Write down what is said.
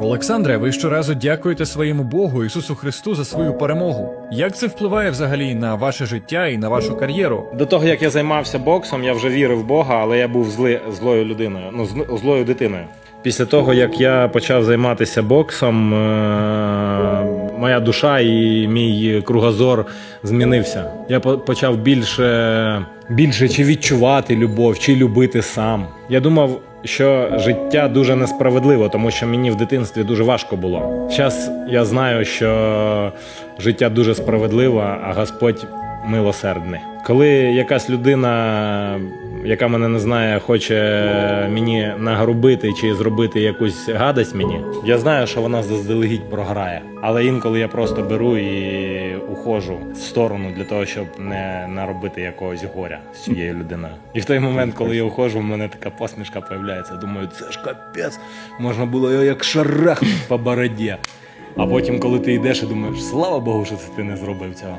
Олександре, ви щоразу дякуєте своєму Богу Ісусу Христу за свою перемогу. Як це впливає взагалі на ваше життя і на вашу кар'єру? До того як я займався боксом, я вже вірив в Бога, але я був зли, злою людиною, ну злою дитиною. Після того, як я почав займатися боксом, е- моя душа і мій кругозор змінився. Я почав більше, більше чи відчувати любов, чи любити сам. Я думав, що життя дуже несправедливо, тому що мені в дитинстві дуже важко було. Зараз я знаю, що життя дуже справедливо, а Господь милосердний. Коли якась людина, яка мене не знає, хоче мені нагрубити чи зробити якусь гадость мені, я знаю, що вона заздалегідь програє. Але інколи я просто беру і ухожу в сторону для того, щоб не наробити якогось горя з цією людиною. І в той момент, коли я ухожу, в мене така посмішка появляється. Думаю, це ж капець, можна було його як шарах по бороді. А потім, коли ти йдеш і думаєш, слава Богу, що це ти не зробив цього.